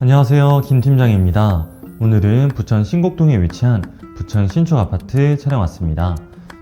안녕하세요. 김 팀장입니다. 오늘은 부천 신곡동에 위치한 부천 신축 아파트 촬영 왔습니다.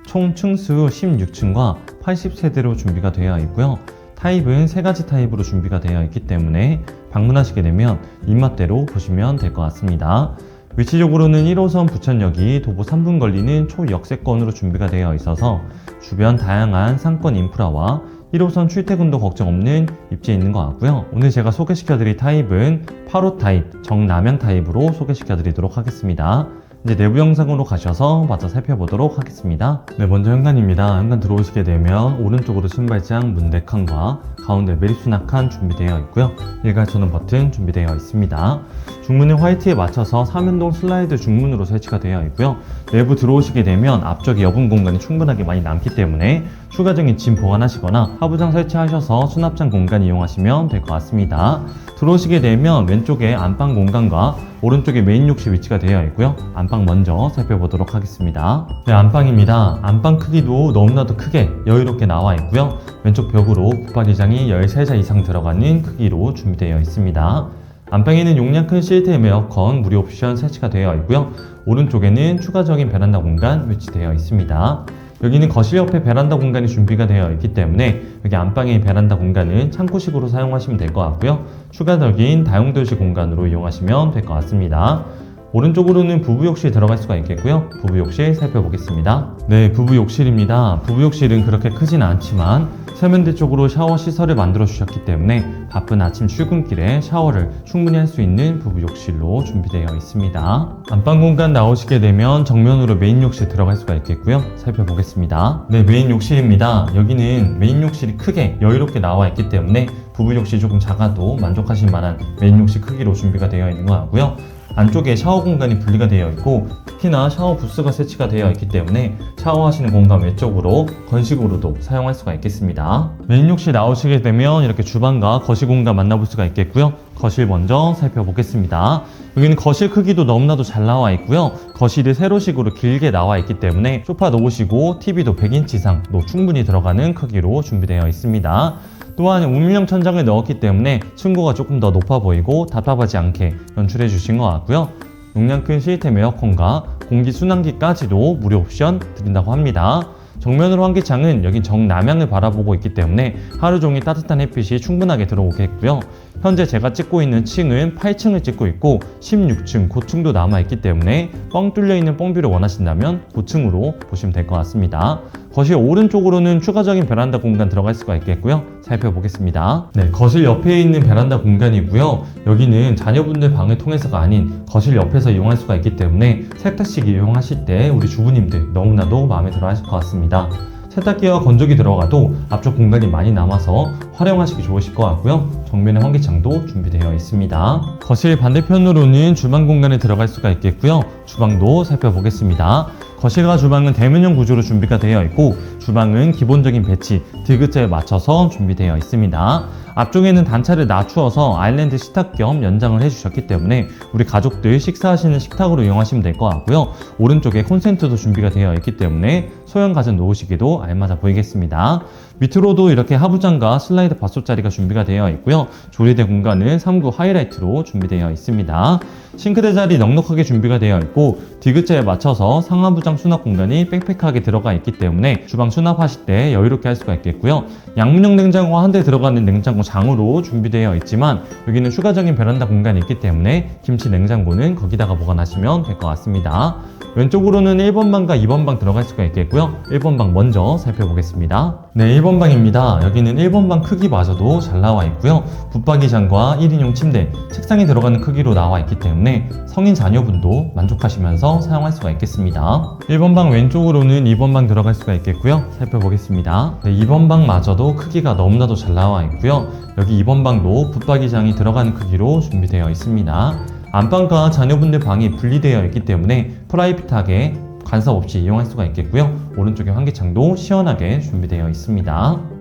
총 층수 16층과 80세대로 준비가 되어 있고요. 타입은 세 가지 타입으로 준비가 되어 있기 때문에 방문하시게 되면 입맛대로 보시면 될 것 같습니다. 위치적으로는 1호선 부천역이 도보 3분 걸리는 초역세권으로 준비가 되어 있어서 주변 다양한 상권 인프라와 1호선 출퇴근도 걱정 없는 입지에 있는 것 같고요. 오늘 제가 소개시켜드릴 타입은 8호 타입, 정남향 타입으로 소개시켜드리도록 하겠습니다. 이제 내부 영상으로 가셔서 마저 살펴보도록 하겠습니다. 네, 먼저 현관입니다. 현관 들어오시게 되면 오른쪽으로 신발장, 문대칸과 가운데 매립수납 칸 준비되어 있고요. 일괄 전원 버튼 준비되어 있습니다. 중문은 화이트에 맞춰서 3연동 슬라이드 중문으로 설치가 되어 있고요. 내부 들어오시게 되면 앞쪽에 여분 공간이 충분하게 많이 남기 때문에 추가적인 짐 보관하시거나 하부장 설치하셔서 수납장 공간 이용하시면 될 것 같습니다. 들어오시게 되면 왼쪽에 안방 공간과 오른쪽에 메인 욕실 위치가 되어 있고요. 안방 먼저 살펴보도록 하겠습니다. 네, 안방입니다. 안방 크기도 너무나도 크게 여유롭게 나와 있고요. 왼쪽 벽으로 붙박이장이 13자 이상 들어가는 크기로 준비되어 있습니다. 안방에는 용량 큰 시스템 에어컨 무료 옵션 설치가 되어 있고요. 오른쪽에는 추가적인 베란다 공간 위치되어 있습니다. 여기는 거실 옆에 베란다 공간이 준비가 되어 있기 때문에 여기 안방의 베란다 공간은 창고식으로 사용하시면 될 것 같고요. 추가적인 다용도실 공간으로 이용하시면 될 것 같습니다. 오른쪽으로는 부부 욕실 들어갈 수가 있겠고요. 부부 욕실 살펴보겠습니다. 네, 부부 욕실입니다. 부부 욕실은 그렇게 크진 않지만 세면대 쪽으로 샤워 시설을 만들어 주셨기 때문에 바쁜 아침 출근길에 샤워를 충분히 할 수 있는 부부 욕실로 준비되어 있습니다. 안방 공간 나오시게 되면 정면으로 메인 욕실 들어갈 수가 있겠고요. 살펴보겠습니다. 네, 메인 욕실입니다. 여기는 메인 욕실이 크게 여유롭게 나와 있기 때문에 부부 욕실 조금 작아도 만족하실 만한 메인 욕실 크기로 준비가 되어 있는 것 같고요. 안쪽에 샤워 공간이 분리가 되어 있고 특히나 샤워 부스가 설치가 되어 있기 때문에 샤워하시는 공간 외쪽으로 건식으로도 사용할 수가 있겠습니다. 메인 욕실 나오시게 되면 이렇게 주방과 거실 공간 만나볼 수가 있겠고요. 거실 먼저 살펴보겠습니다. 여기는 거실 크기도 너무나도 잘 나와 있고요. 거실이 세로식으로 길게 나와 있기 때문에 소파 놓으시고 TV도 100인치 이상도 충분히 들어가는 크기로 준비되어 있습니다. 또한 우물형 천장을 넣었기 때문에 층고가 조금 더 높아 보이고 답답하지 않게 연출해 주신 것 같고요. 용량 큰 시스템 에어컨과 공기 순환기까지도 무료 옵션 드린다고 합니다. 정면으로 환기창은 여기 정남향을 바라보고 있기 때문에 하루 종일 따뜻한 햇빛이 충분하게 들어오겠고요. 현재 제가 찍고 있는 층은 8층을 찍고 있고 16층 고층도 남아 있기 때문에 뻥 뚫려 있는 뻥뷰를 원하신다면 고층으로 보시면 될 것 같습니다. 거실 오른쪽으로는 추가적인 베란다 공간 들어갈 수가 있겠고요. 살펴보겠습니다. 네, 거실 옆에 있는 베란다 공간이고요. 여기는 자녀분들 방을 통해서가 아닌 거실 옆에서 이용할 수가 있기 때문에 세탁식 이용하실 때 우리 주부님들 너무나도 마음에 들어 하실 것 같습니다. 세탁기와 건조기 들어가도 앞쪽 공간이 많이 남아서 활용하시기 좋으실 것 같고요. 정면에 환기창도 준비되어 있습니다. 거실 반대편으로는 주방 공간에 들어갈 수가 있겠고요. 주방도 살펴보겠습니다. 거실과 주방은 대면형 구조로 준비가 되어 있고 주방은 기본적인 배치, 디귿자에 맞춰서 준비되어 있습니다. 앞쪽에는 단차를 낮추어서 아일랜드 식탁 겸 연장을 해주셨기 때문에 우리 가족들 식사하시는 식탁으로 이용하시면 될 것 같고요. 오른쪽에 콘센트도 준비가 되어 있기 때문에 소형 가전 놓으시기도 알맞아 보이겠습니다. 밑으로도 이렇게 하부장과 슬라이드 받소 자리가 준비가 되어 있고요. 조리대 공간은 3구 하이라이트로 준비되어 있습니다. 싱크대 자리 넉넉하게 준비가 되어 있고 디귿자에 맞춰서 상하부장 수납 공간이 빽빽하게 들어가 있기 때문에 주방 수납하실 때 여유롭게 할 수가 있겠고요. 양문형 냉장고 한 대 들어가는 냉장고 장으로 준비되어 있지만 여기는 추가적인 베란다 공간이 있기 때문에 김치 냉장고는 거기다가 보관하시면 될 것 같습니다. 왼쪽으로는 1번 방과 2번 방 들어갈 수가 있겠고요. 1번 방 먼저 살펴보겠습니다. 네, 1번 방입니다. 여기는 1번 방 크기마저도 잘 나와 있고요. 붙박이장과 1인용 침대, 책상이 들어가는 크기로 나와 있기 때문에 성인 자녀분도 만족하시면서 사용할 수가 있겠습니다. 1번 방 왼쪽으로는 2번 방 들어갈 수가 있겠고요. 살펴보겠습니다. 네, 2번 방마저도 크기가 너무나도 잘 나와 있고요. 여기 2번 방도 붙박이장이 들어가는 크기로 준비되어 있습니다. 안방과 자녀분들 방이 분리되어 있기 때문에 프라이빗하게 간섭 없이 이용할 수가 있겠고요. 오른쪽에 환기창도 시원하게 준비되어 있습니다.